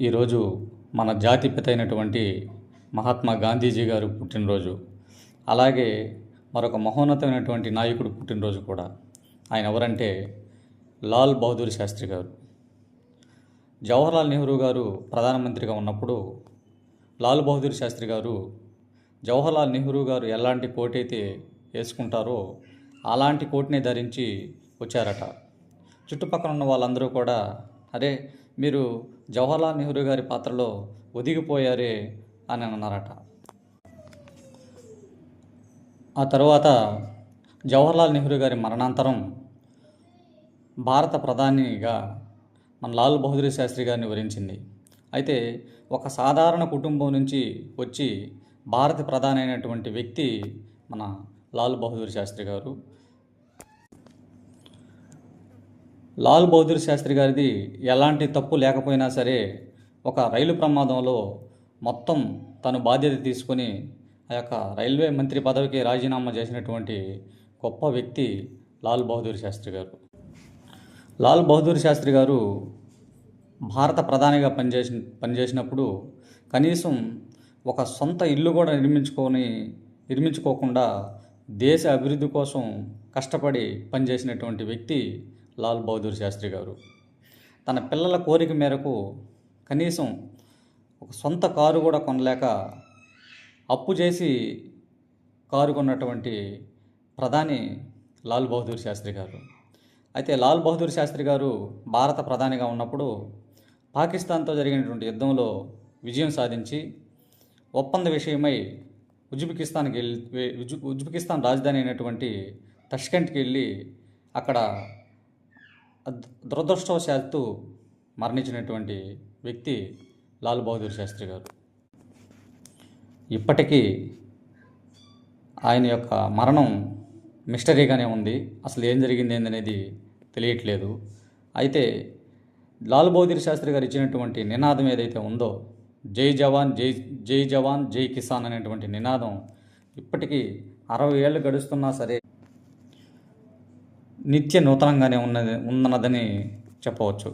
ఈరోజు మన జాతి పిత అయినటువంటి మహాత్మా గాంధీజీ గారు పుట్టినరోజు. అలాగే మరొక మహోన్నతమైనటువంటి నాయకుడు పుట్టినరోజు కూడా. ఆయన ఎవరంటే లాల్ బహదూర్ శాస్త్రి గారు. జవహర్లాల్ నెహ్రూ గారు ప్రధానమంత్రిగా ఉన్నప్పుడు లాల్ బహదూర్ శాస్త్రి గారు జవహర్లాల్ నెహ్రూ గారు ఎలాంటి కోట్ అయితే వేసుకుంటారో అలాంటి కోట్ని ధరించి వచ్చారట. చుట్టుపక్కల ఉన్న వాళ్ళందరూ కూడా అరే మీరు జవహర్లాల్ నెహ్రూ గారి పాత్రలో ఒదిగిపోయారే అని అన్నారట. ఆ తర్వాత జవహర్లాల్ నెహ్రూ గారి మరణాంతరం భారత ప్రధానిగా మన లాల్ బహదూర్ శాస్త్రి గారిని వివరించింది. అయితే ఒక సాధారణ కుటుంబం నుంచి వచ్చి భారత ప్రధాని అయినటువంటి వ్యక్తి మన లాల్ బహదూర్ శాస్త్రి గారు. లాల్ బహదూర్ శాస్త్రి గారిది ఎలాంటి తప్పు లేకపోయినా సరే ఒక రైలు ప్రమాదంలో మొత్తం తను బాధ్యత తీసుకొని ఆ యొక్క రైల్వే మంత్రి పదవికి రాజీనామా చేసినటువంటి గొప్ప వ్యక్తి లాల్ బహదూర్ శాస్త్రి గారు. లాల్ బహదూర్ శాస్త్రి గారు భారత ప్రధానిగా పనిచేసి పనిచేసినప్పుడు కనీసం ఒక సొంత ఇల్లు కూడా నిర్మించుకొని నిర్మించుకోకుండా దేశ అభివృద్ధి కోసం కష్టపడి పనిచేసినటువంటి వ్యక్తి లాల్ బహదూర్ శాస్త్రి గారు. తన పిల్లల కోరిక మేరకు కనీసం ఒక సొంత కారు కూడా కొనలేక అప్పు చేసి కారు కొన్నటువంటి ప్రధాని లాల్ బహదూర్ శాస్త్రి గారు. అయితే లాల్ బహదూర్ శాస్త్రి గారు భారత ప్రధానిగా ఉన్నప్పుడు పాకిస్తాన్తో జరిగినటువంటి యుద్ధంలో విజయం సాధించి ఒప్పంద విషయమై ఉజ్బెకిస్తాన్కి వెళ్ళి ఉజ్బెకిస్తాన్ రాజధాని అయినటువంటి తష్కెంట్కి వెళ్ళి అక్కడ దురదృష్టవశాత్తు మరణించినటువంటి వ్యక్తి లాల్ బహదూర్ శాస్త్రి గారు. ఇప్పటికీ ఆయన యొక్క మరణం మిస్టరీగానే ఉంది. అసలు ఏం జరిగింది ఏందనేది తెలియట్లేదు. అయితే లాల్ బహదూర్ శాస్త్రి గారు ఇచ్చినటువంటి నినాదం ఏదైతే ఉందో జై జవాన్ జై జై జవాన్ జై కిసాన్ అనేటువంటి నినాదం ఇప్పటికీ అరవై ఏళ్ళు గడుస్తున్నా సరే నిత్య నూతనంగానే ఉన్నది ఉన్నదని చెప్పవచ్చు.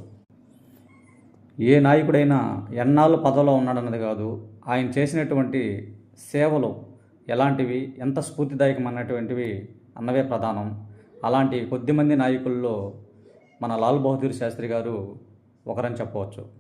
ఏ నాయకుడైనా ఎన్నాళ్ళు పదవిలో ఉన్నాడన్నది కాదు ఆయన చేసినటువంటి సేవలు ఎలాంటివి ఎంత స్ఫూర్తిదాయకం అన్నటువంటివి అన్నవే ప్రధానం. అలాంటి కొద్దిమంది నాయకుల్లో మన లాల్ బహదూర్ శాస్త్రి గారు ఒకరని చెప్పవచ్చు.